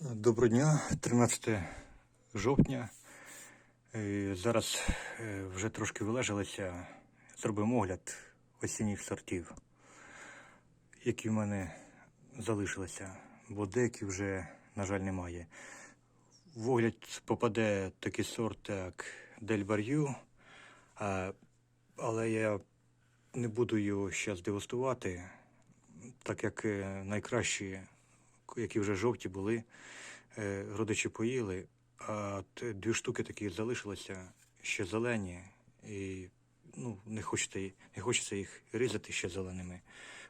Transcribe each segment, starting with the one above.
Доброго дня, 13 жовтня. Е, Зараз е, вже трошки вилежалися. Зробимо огляд осінніх сортів, які в мене залишилися, бо деякі вже, на жаль, немає. В огляд попаде такий сорт, як Дель Бар'ю, але я не буду його зараз дегустувати, так як е, найкращі, які вже жовті були, е, родичі поїли, а дві штуки такі залишилися ще зелені, і ну, не, хочеться, не хочеться їх різати ще зеленими.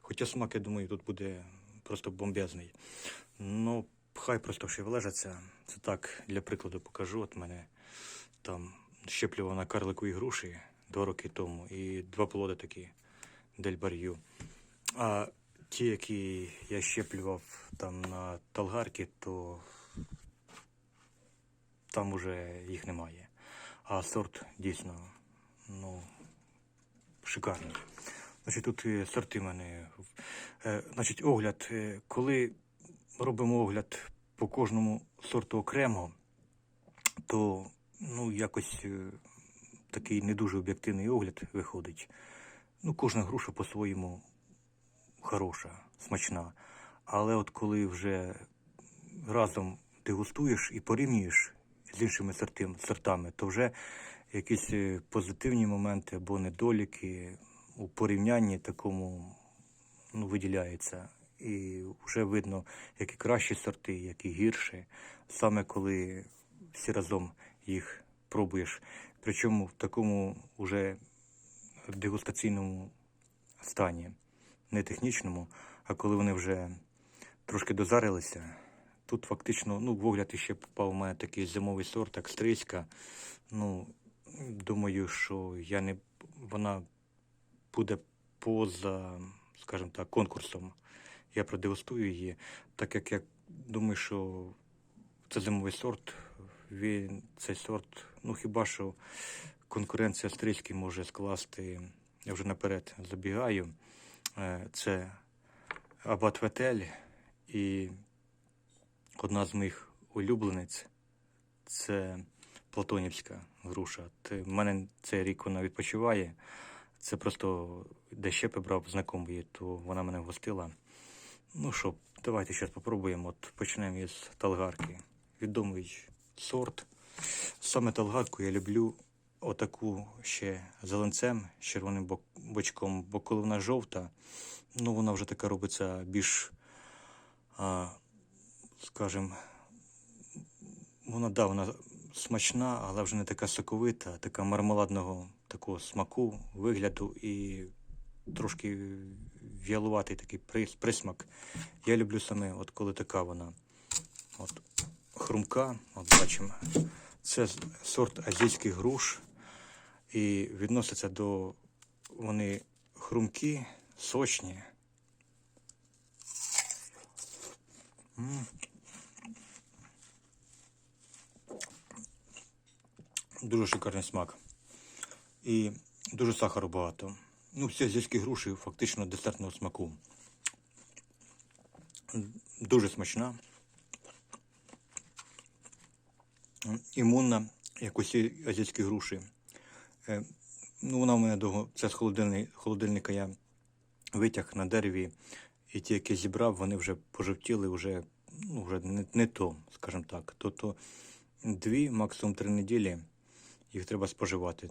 Хоча смак, я думаю, тут буде просто бомбезний. Ну, хай просто ще влежаться. Це так, для прикладу покажу. От мене там щеплював на карлику і груші два роки тому, і два плоди такі Дель Бар'ю. А ті, які я щеплював там на Талгарки, то там уже їх немає. А сорт дійсно ну, шикарний. Значить, тут е, сорти в мене. Е, Значить, огляд. Е, Коли робимо огляд по кожному сорту окремо, то ну, якось такий не дуже об'єктивний огляд виходить. Ну, кожна груша по-своєму хороша, смачна. Але от коли вже разом дегустуєш і порівнюєш з іншими сортим, сортами, то вже якісь е, позитивні моменти або недоліки у порівнянні такому ну, виділяються. І вже видно, які кращі сорти, які гірші, саме коли всі разом їх пробуєш. Причому в такому вже дегустаційному стані, не технічному, а коли вони вже трошки дозарилися. Тут фактично, ну, в огляд іще попав у мене такий зимовий сорт, австрійська. Ну, думаю, що я не, вона буде поза, скажімо так, конкурсом. Я продегустую її, так як я думаю, що це зимовий сорт. Він цей сорт, ну хіба що конкуренція австрійський може скласти, я вже наперед забігаю. Е, Це Абат Ветель і одна з моїх улюблениць це Платонівська груша. Те- В мене цей рік вона відпочиває. Це просто де щепи брав знайомої, то вона мене гостила. Ну що, давайте зараз попробуємо. От почнемо із талгарки. Відомий сорт. Саме талгарку я люблю отаку ще зеленцем з червоним бочком, бо коли вона жовта, ну вона вже така робиться більш, скажімо, вона да, вона смачна, але вже не така соковита, така мармеладного такого смаку, вигляду і трошки в'ялуватий такий присмак. Я люблю саме, от коли така вона. От, хрумка, от бачимо. Це сорт азійських груш. І відноситься до вони хрумкі, сочні. Дуже шикарний смак. І дуже сахару багато. Ну, всі азійські груші фактично десертного смаку. Дуже смачна. Імунна, як усі азійські груші. Е, Ну, вона в мене довго. Це з холодильни- холодильника я витяг на дереві, і ті, які зібрав, вони вже пожовтіли, вже, ну, вже не, не то, скажімо так. Тобто дві, максимум три неділі їх треба споживати.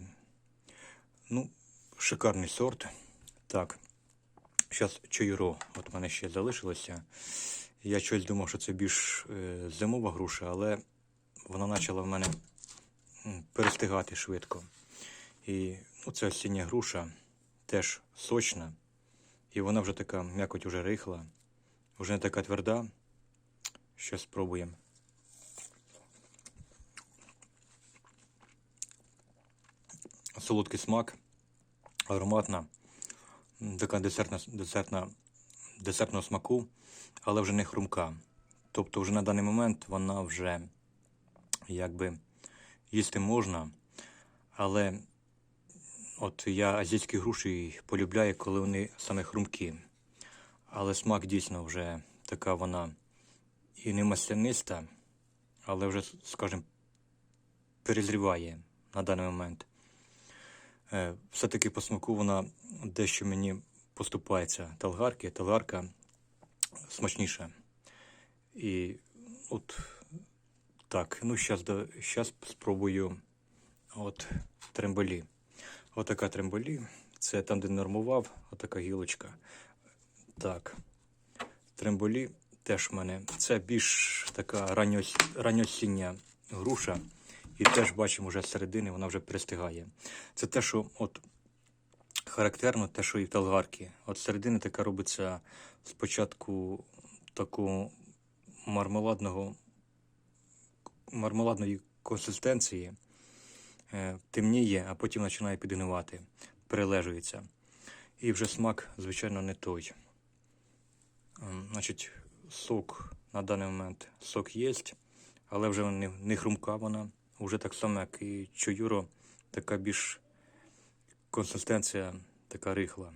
Ну, шикарний сорт. Так. Зараз чаюро. От в мене ще залишилося. Я щось думав, що це більш е, зимова груша, але вона почала в мене перестигати швидко. І ну, це осіння груша, теж сочна. І вона вже така м'якоть уже рихла, вже не така тверда. Щас спробуємо. Солодкий смак, ароматна, така десертна, десертна, десертного смаку, але вже не хрумка. Тобто, вже на даний момент вона вже якби їсти можна, але от я азійські груші полюбляю, коли вони саме хрумкі. Але смак дійсно вже така вона і не масляниста, але вже, скажімо, перезріває на даний момент. Е, Все-таки по смаку вона дещо мені поступається талгарки. Талгарка смачніша. І от так, ну зараз спробую от тремболі. Отака тремболі. Це там, де нормував, отака гілочка. Так. Тремболі теж в мене. Це більш така ранньосіння груша. І теж бачимо, вже з середини вона вже пристигає. Це те, що от характерно, те, що і в талгарки. От середини така робиться спочатку такого мармеладного, мармеладної консистенції, темніє, а потім починає підгнивати, перележується. І вже смак, звичайно, не той. Ем, Значить, сок на даний момент сок є, але вже не, хрумка вона. Уже так само, як і чуюро, така більш консистенція така рихла.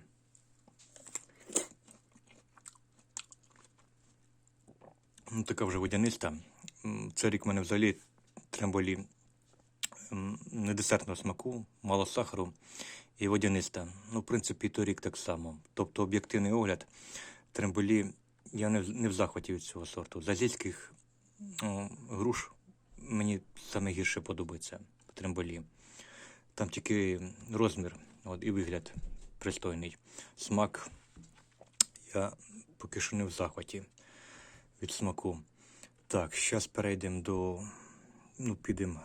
Ну, така вже водяниста. Цей рік в мене взагалі тремболі м, не десертного смаку, мало сахару і водяниста. Ну, в принципі, і той рік так само. Тобто об'єктивний огляд тремболі я не, в- не в захваті від цього сорту. З азійських о, груш мені саме гірше подобається тремболі. Там тільки розмір от, і вигляд пристойний. Смак я поки що не в захваті від смаку. Так, зараз перейдемо до. Ну, підемо.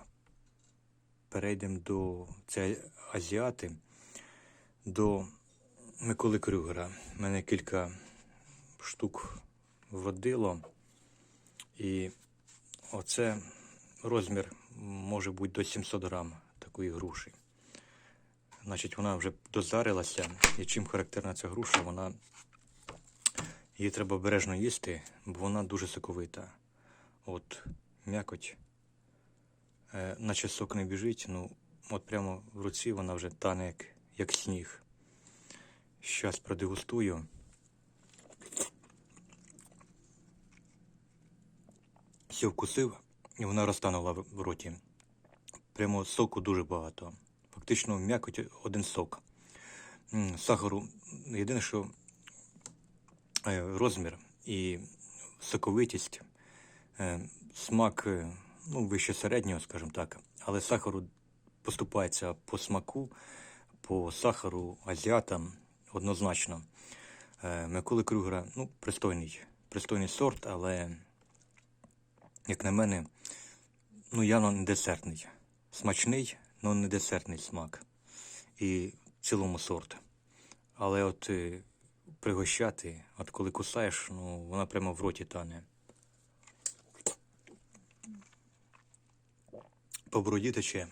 Перейдемо до це азіати, до Миколи Крюгера. Мене кілька штук водило. І оце розмір може бути до 700 грам такої груші. Значить, вона вже дозарилася, і чим характерна ця груша, вона її треба обережно їсти, бо вона дуже соковита. От м'якоть, е, наче сок не біжить, ну от прямо в руці вона вже тане як, як сніг. Щас продегустую. Все вкусив, і вона розтанула в роті. Прямо соку дуже багато. Фактично м'якоть один сок. Сахару єдине, що е, розмір і соковитість, е, смак ну, вище середнього, скажімо так, але сахару поступається по смаку, по сахару азіатам однозначно. Е, Миколи Крюгера, ну, пристойний, пристойний сорт, але, як на мене, ну, явно не десертний. Смачний, але не десертний смак. І в цілому сорт. Але от е, пригощати, от коли кусаєш, ну, вона прямо в роті тане. По бороді тече,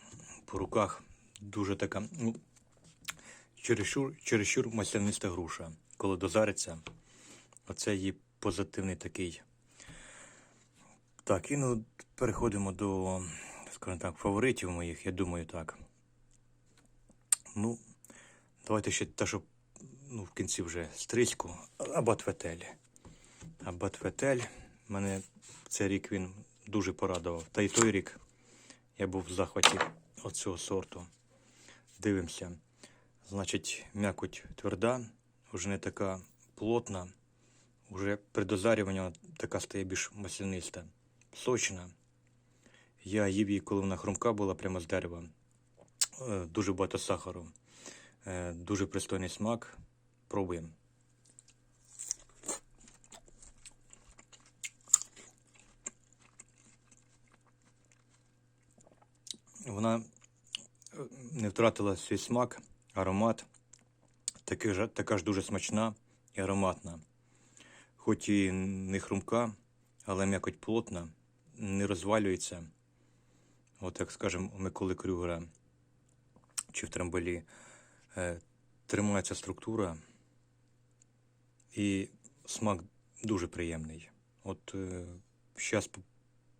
по руках дуже така, ну, чересчур, чересчур масляниста груша. Коли дозариться, оце її позитивний такий. Так, і ну переходимо до, скажімо так, фаворитів моїх, я думаю, так. Ну, давайте ще те, що ну, в кінці вже стрільську. Абатветель. Абатветель. Мене цей рік він дуже порадував. Та й той рік я був в захваті від цього сорту. Дивимося. Значить, м'якоть тверда, вже не така плотна, вже при дозарюванні така стає більш масляниста, сочна. Я їв її, коли вона хрумка була прямо з дерева. Е, Дуже багато сахару, Е, дуже пристойний смак. Пробуємо. Вона е, не втратила свій смак, аромат. Ж, така ж дуже смачна і ароматна. Хоч і не хрумка, але м'якоть плотна, не розвалюється. От як скажемо, у Миколи Крюгера чи в трамболі е, тримається структура і смак дуже приємний. От зараз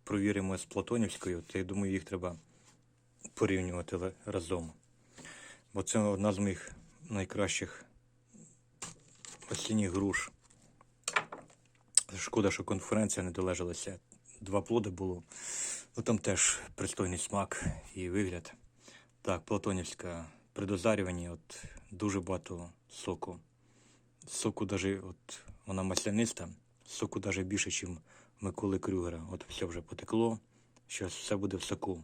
провіримо з Платонівською, то я думаю, їх треба порівнювати разом. Бо це одна з моїх найкращих осінніх груш. Шкода, що конференція не долежалася. Два плоди було. Ну там теж пристойний смак і вигляд. Так, Платонівська при дозарюванні от дуже багато соку. Соку даже, от вона масляниста, соку даже більше, ніж Миколи Крюгера. От все вже потекло. Зараз все буде в соку.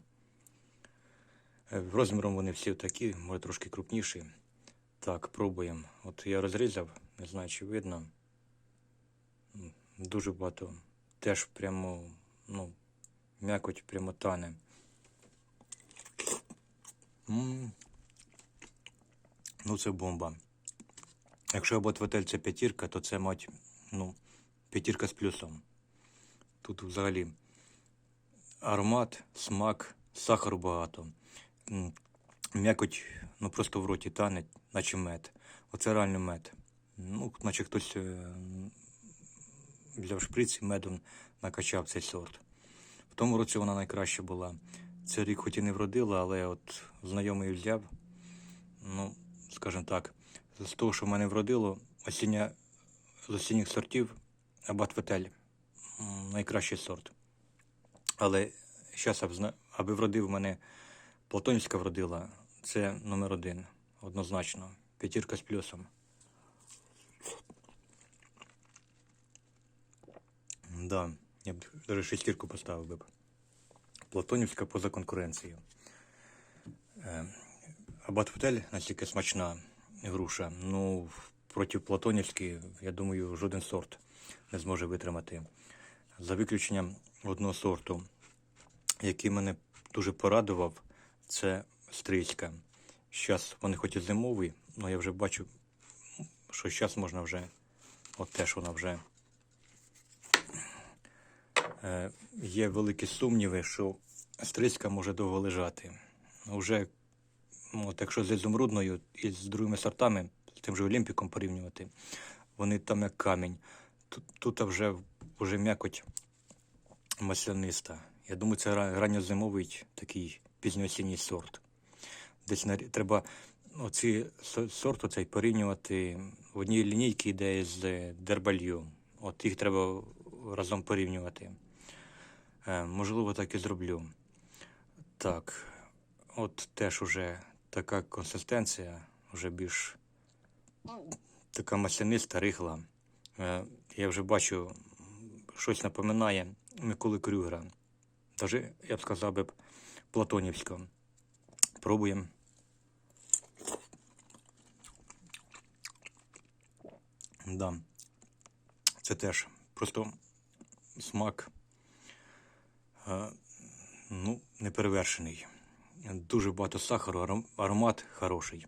Е, Розміром вони всі такі, може трошки крупніші. Так, пробуємо. От я розрізав, не знаю, чи видно. Дуже багато. Теж прямо, ну, м'якоть прямо тане. М. Ну, це бомба. Якщо ботватель це п'ятірка, то це мать, ну, п'ятірка з плюсом. Тут взагалі аромат, смак, сахару багато. М'якоть, ну просто в роті тане, наче мед. Оце реально мед. Ну, наче хтось е, взяв шприц медом накачав цей сорт. В тому році вона найкраща була. Цей рік хоч і не вродила, але от знайомий взяв. Ну, скажімо так, з того, що в мене вродило, осіння, з осінніх сортів Абат Ветель найкращий сорт. Але зараз, аби вродив мене Платонівська вродила, це номер один, однозначно. П'ятірка з плюсом. Да, я б навіть шестірку поставив би. Платонівська поза конкуренцією. Е, Абат Фетель настільки смачна груша. Ну, проти Платонівської, я думаю, жоден сорт не зможе витримати. За виключенням одного сорту, який мене дуже порадував, це стрільська. Зараз вони хоч і зимові, але я вже бачу, що зараз можна вже, от теж вона вже е, є великі сумніви, що стрільська може довго лежати. Уже, от якщо з ізумрудною і з другими сортами, з тим же Олімпіком порівнювати, вони там як камінь. Тут, тут вже, вже м'якоть масляниста. Я думаю, це ранньозимовий такий пізньоосінній сорт. Десь треба оці со- сорт оцей порівнювати в одній лінійці йде з дербалью. От їх треба разом порівнювати. Е, можливо, так і зроблю. Так, от теж уже така консистенція, вже більш така масляниста, рихла. Е, я вже бачу, щось напоминає Миколи Крюгера. Даже, я б сказав би, Платонівського. Пробуємо. Да. Це теж просто смак е, ну, неперевершений. Дуже багато сахару, аромат хороший.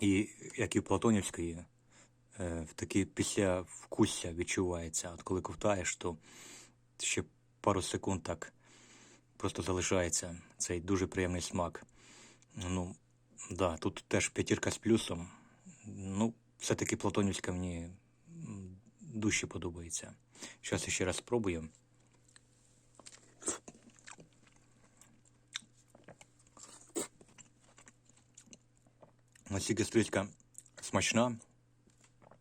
І як і в Платонівської, е, в такі після вкусся відчувається. От коли ковтаєш, то ще пару секунд так просто залишається цей дуже приємний смак. Ну, да, тут теж п'ятірка з плюсом. Ну, все-таки Платонівська мені дужче подобається. Зараз ще раз спробуємо. Настільки стрічка смачна,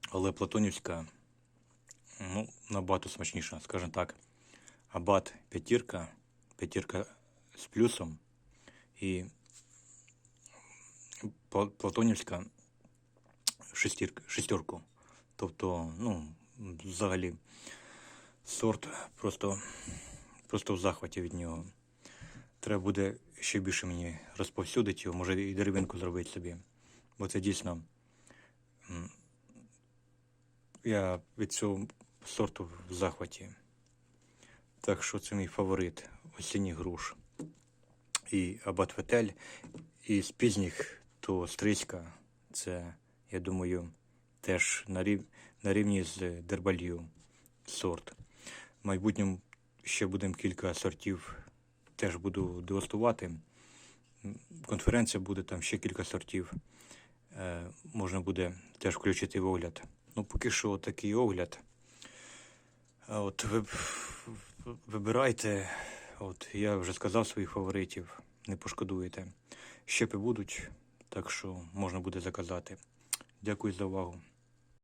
але Платонівська ну, набагато смачніша, скажімо так. Абат п'ятірка, п'ятірка з плюсом і Платонівська шестерку. Тобто, ну, взагалі, сорт просто, просто в захваті від нього. Треба буде ще більше мені розповсюдити його, може і деревинку зробити собі. Бо це дійсно. Я від цього сорту в захваті. Так що це мій фаворит осінній груш. І Абат Фетель, і з пізніх то Стрийська. Це, я думаю, теж на, рів... на рівні з Дербалью сорт. В майбутньому ще будемо кілька сортів, теж буду дегустувати. Конференція буде там ще кілька сортів. Е, можна буде теж включити в огляд. Ну, поки що такий огляд. От ви вибирайте. От я вже сказав своїх фаворитів, не пошкодуєте. Щепи будуть, так що можна буде заказати. Дякую за увагу.